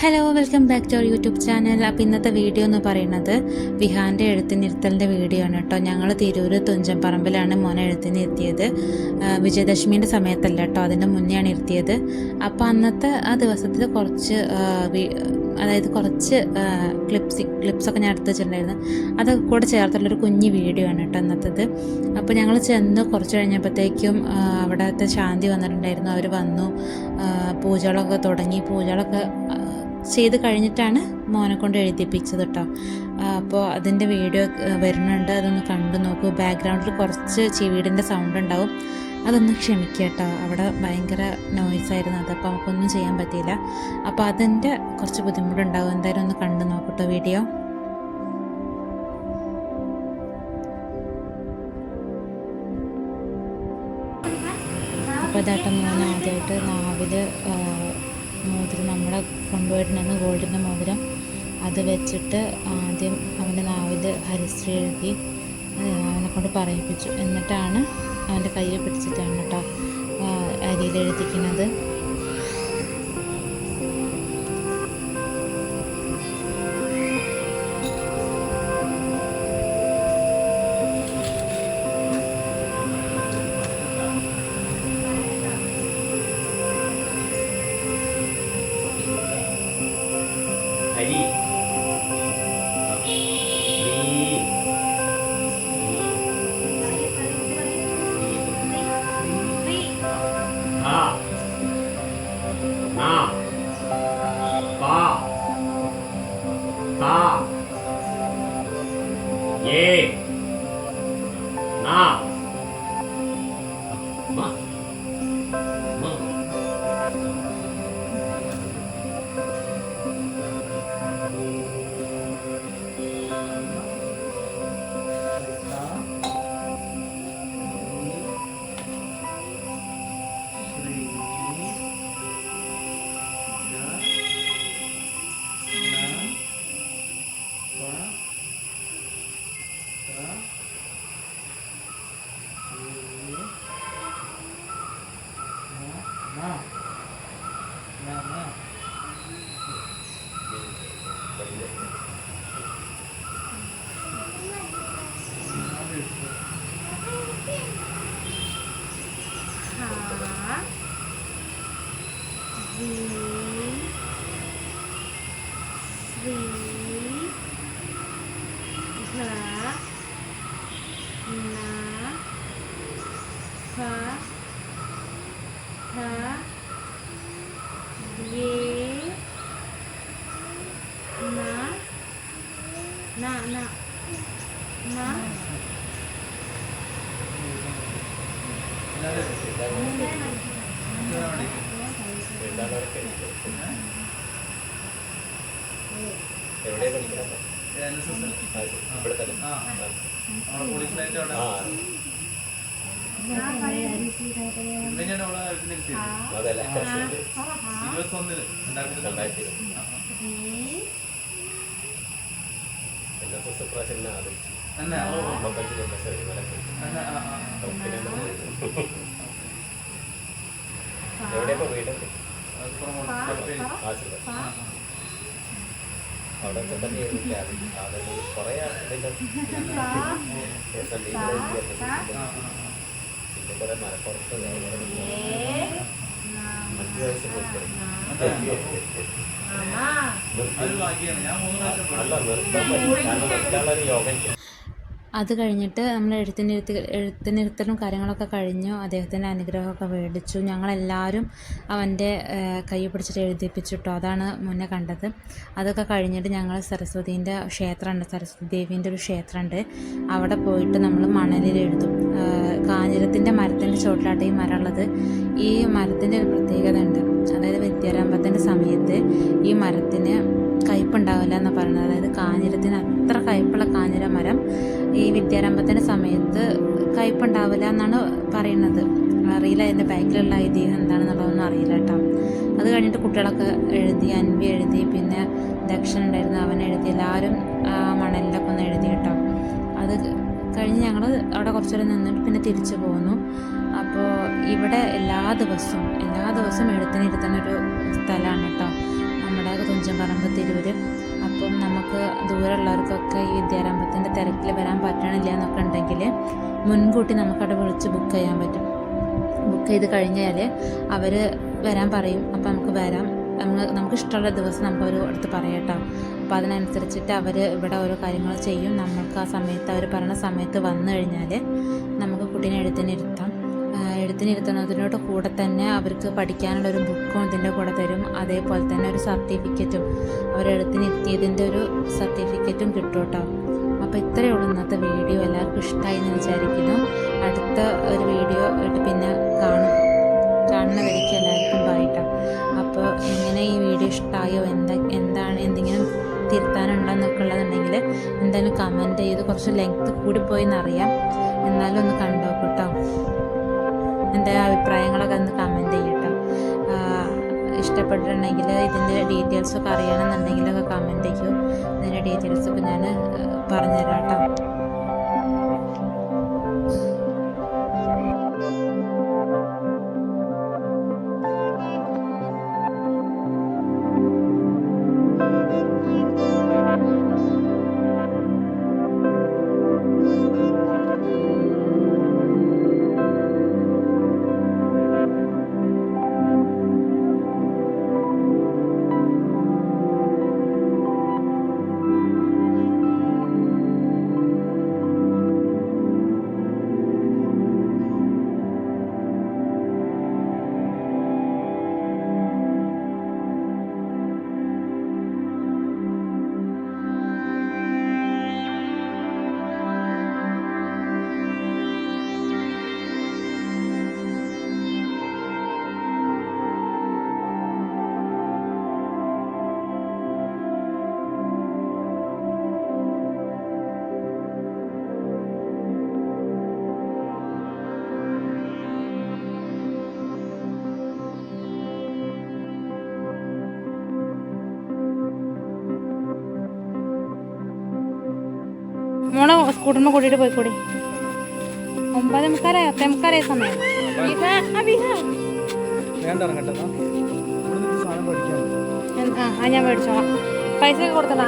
Hello welcome back to our YouTube channel അപ്പോൾ ഇന്നത്തെ video എന്ന് പറയുന്നത് വിഹാന്റെ എഴുത്തിനിരുത്തലിന്റെ വീഡിയോ ആണ് കേട്ടോ. ഞങ്ങൾ തിരൂർ തുഞ്ചൻപറമ്പിലാണ് മോനെ എഴുത്തിന് ആ, വിജയദശമീന്റെ സമയത്തല്ല കേട്ടോ അതിന്റെ മുന്നെയാണ് ഇരുത്തിയത്. അപ്പോൾ അന്നത്തെ ആ ദിവസത്തിൽ കുറച്ച് അതായത് കുറച്ച് ക്ലിപ്സ് ക്ലിപ്സൊക്കെ ഞാൻ എടുത്ത് വെച്ചിട്ടുണ്ടായിരുന്നു. അതൊക്കെ കൂടെ ചേർത്തുള്ളൊരു കുഞ്ഞ് വീഡിയോ ആണ് കേട്ടോ അന്നത്തേത്. അപ്പോൾ ഞങ്ങൾ ചെന്ന് കുറച്ച് കഴിഞ്ഞപ്പോഴത്തേക്കും അവിടുത്തെ ശാന്തി വന്നിട്ടുണ്ടായിരുന്നു. അവർ വന്നു. പൂജകളൊക്കെ തുടങ്ങി. പൂജകളൊക്കെ ചെയ്ത് കഴിഞ്ഞിട്ടാണ് മോനെ കൊണ്ട് എഴുതിപ്പിച്ചത് കേട്ടോ അപ്പോൾ അതിന്റെ വീഡിയോ വരുന്നുണ്ട്. അതൊന്ന് കണ്ടു നോക്കൂ. ബാക്ക്ഗ്രൗണ്ടിൽ കുറച്ച് ചെവിടിന്റെ സൗണ്ട് ഉണ്ടാവും. അതൊന്ന് ക്ഷമിക്കുക കേട്ടോ അവിടെ ഭയങ്കര നോയ്സ് ആയിരുന്നു. അതപ്പോൾ നമുക്കൊന്നും ചെയ്യാൻ പറ്റിയില്ല. അപ്പോൾ അതിന്റെ കുറച്ച് ബുദ്ധിമുട്ടുണ്ടാവും. എന്തായാലും ഒന്ന് കണ്ടു നോക്കട്ടോ വീഡിയോ. അപ്പോൾ ഇതാട്ടം മോൻ ആദ്യമായിട്ട് നാവിൽ മോതിരം നമ്മളെ കൊണ്ടുപോയിട്ടുണ്ടെന്ന് ഗോൾഡിന്റെ മോതിരം. അത് വെച്ചിട്ട് ആദ്യം അവന്റെ നാവിൽ ഹരിശ്രീ എഴുതി അവനെ കൊണ്ട് പറയിപ്പിച്ചു. എന്നിട്ടാണ് അവന്റെ കയ്യിൽ പിടിച്ചിട്ടാണ് കേട്ടോ അരിയിൽ എഴുതിക്കുന്നത്. 二，三，四，五，六，七，啊，八，九，十，啊，一。நான் na, ये ना ना ना ना എവിടെയാണ് പഠിക്കുന്നത് ആദരിച്ചു തന്നെ. ആ, ആ. പിന്നെ എവിടെയാ ഇപ്പൊ വീട്. ആശുപത്രി. അവിടെ തന്നെ കുറേ ആ, പിന്നെ കുറേ മലപ്പുറത്ത് അഞ്ച് വയസ്സ് പ്രാവശ്യം അല്ല ഒരു യോഗം. അത് കഴിഞ്ഞിട്ട് നമ്മൾ എഴുത്തിനിരുത്തി എഴുത്തിനിരുത്തലും കാര്യങ്ങളൊക്കെ കഴിഞ്ഞു. അദ്ദേഹത്തിന്റെ അനുഗ്രഹമൊക്കെ മേടിച്ചു. ഞങ്ങളെല്ലാവരും അവന്റെ കൈ പിടിച്ചിട്ട് എഴുതിപ്പിച്ചു കേട്ടോ അതാണ് മുന്നേ കണ്ടത്. അതൊക്കെ കഴിഞ്ഞിട്ട് ഞങ്ങൾ സരസ്വതീന്റെ ക്ഷേത്രമുണ്ട്. സരസ്വതി ദേവീന്റെ ഒരു ക്ഷേത്രമുണ്ട്. അവിടെ പോയിട്ട് നമ്മൾ മണലിൽ എഴുതും. കാഞ്ഞിരത്തിന്റെ മരത്തിന്റെ ചോട്ടിലാട്ട് ഈ മരം ഉള്ളത് ഈ മരത്തിന്റെ ഒരു പ്രത്യേകത ഉണ്ട്. അതായത് വിദ്യാരംഭത്തിന്റെ സമയത്ത് ഈ മരത്തിന് കയ്പുണ്ടാവില്ല എന്ന് പറയുന്നത് അതായത് കാഞ്ഞിരത്തിന് അത്ര കയ്പുള്ള കാഞ്ഞിര മരം ഈ വിദ്യാരംഭത്തിന്റെ സമയത്ത് കയ്പുണ്ടാവില്ല എന്നാണ് പറയുന്നത്. അറിയില്ല അതിന്റെ ബാക്കിലുള്ള ഐതിഹ്യം എന്താണെന്നുള്ളതൊന്നും അറിയില്ല കേട്ടോ. അത് കഴിഞ്ഞിട്ട് കുട്ടികളൊക്കെ എഴുതി അൻവി എഴുതി പിന്നെ ദക്ഷൻ ഉണ്ടായിരുന്നു അവൻ എഴുതി. എല്ലാവരും മണലിലൊക്കെ ഒന്ന് എഴുതി കേട്ടോ. അത് കഴിഞ്ഞ് ഞങ്ങൾ അവിടെ കുറച്ചു നേരം നിന്നിട്ട് പിന്നെ തിരിച്ചു പോന്നു. അപ്പോൾ ഇവിടെ എല്ലാ ദിവസവും എല്ലാ ദിവസവും എഴുത്തിനിരുത്തുന്ന ഒരു സ്ഥലമാണ് കേട്ടോ. നമ്മുടെ തുഞ്ചൻ പറമ്പ് തിരൂര്. അപ്പം നമുക്ക് ദൂരമുള്ളവർക്കൊക്കെ ഈ വിദ്യാരംഭത്തിന്റെ തിരക്കിൽ വരാൻ പറ്റണില്ല എന്നൊക്കെ ഉണ്ടെങ്കിൽ മുൻകൂട്ടി നമുക്കവിടെ വിളിച്ച് ബുക്ക് ചെയ്യാൻ പറ്റും. ബുക്ക് ചെയ്ത് കഴിഞ്ഞാൽ അവർ വരാൻ പറയും. അപ്പം നമുക്ക് വരാം. നമ്മൾ നമുക്ക് ഇഷ്ടമുള്ള ദിവസം നമുക്ക് അവർ അടുത്ത് പറയട്ടോ അപ്പോൾ അതിനനുസരിച്ചിട്ട് അവർ ഇവിടെ ഓരോ കാര്യങ്ങൾ ചെയ്യും. നമ്മൾക്ക് ആ സമയത്ത് അവർ പറയുന്ന സമയത്ത് വന്നു കഴിഞ്ഞാൽ നമുക്ക് കുട്ടീനെ എഴുത്തിനിരുത്താം എഴുത്തിനിരുത്തുന്നതിനോട് കൂടെ തന്നെ അവർക്ക് പഠിക്കാനുള്ള ഒരു ബുക്കും ഇതിന്റെ കൂടെ തരും. അതേപോലെ തന്നെ ഒരു സർട്ടിഫിക്കറ്റും അവർ എഴുത്തിനിരുത്തിയതിന്റെ ഒരു സർട്ടിഫിക്കറ്റും കിട്ടും കേട്ടോ. അപ്പോൾ ഇത്രയേ ഉള്ളൂ ഇന്നത്തെ വീഡിയോ എല്ലാവർക്കും ഇഷ്ടമായി എന്ന് വിചാരിക്കുന്നു. അടുത്ത ഒരു വീഡിയോ ആയിട്ട് പിന്നെ കാണും. കാണുന്ന വഴിക്ക് എല്ലാവർക്കും ബായിട്ടോ അപ്പോൾ എങ്ങനെ ഈ വീഡിയോ ഇഷ്ടമായോ എന്താ എന്താണ് എന്തെങ്കിലും തിരുത്താനുണ്ടോ എന്നൊക്കെ ഉള്ളതുണ്ടെങ്കിൽ എന്തായാലും കമന്റ് ചെയ്ത് കുറച്ച് ലെങ്ത്ത് കൂടിപ്പോയി എന്നറിയാം എന്നാലും ഒന്ന് കണ്ടോ അഭിപ്രായങ്ങളൊക്കെ ഒന്ന് കമന്റ് ചെയ്യട്ടോ. ഇഷ്ടപ്പെട്ടിട്ടുണ്ടെങ്കിൽ ഇതിന്റെ ഡീറ്റെയിൽസൊക്കെ അറിയണമെന്നുണ്ടെങ്കിലൊക്കെ കമന്റ് ചെയ്യൂ ഇതിന്റെ ഡീറ്റെയിൽസൊക്കെ ഞാൻ പറഞ്ഞുതരാം കേട്ടോ സ്കൂട്ടറിന് കൂട്ടിയിട്ട് പോയിക്കൂടി. ഒമ്പത് മുക്കാലായി പത്തേ മുക്കാലായി സമയം. ആ ഞാൻ മേടിച്ചോളാം. പൈസ ഒക്കെ കൊടുത്തടാ.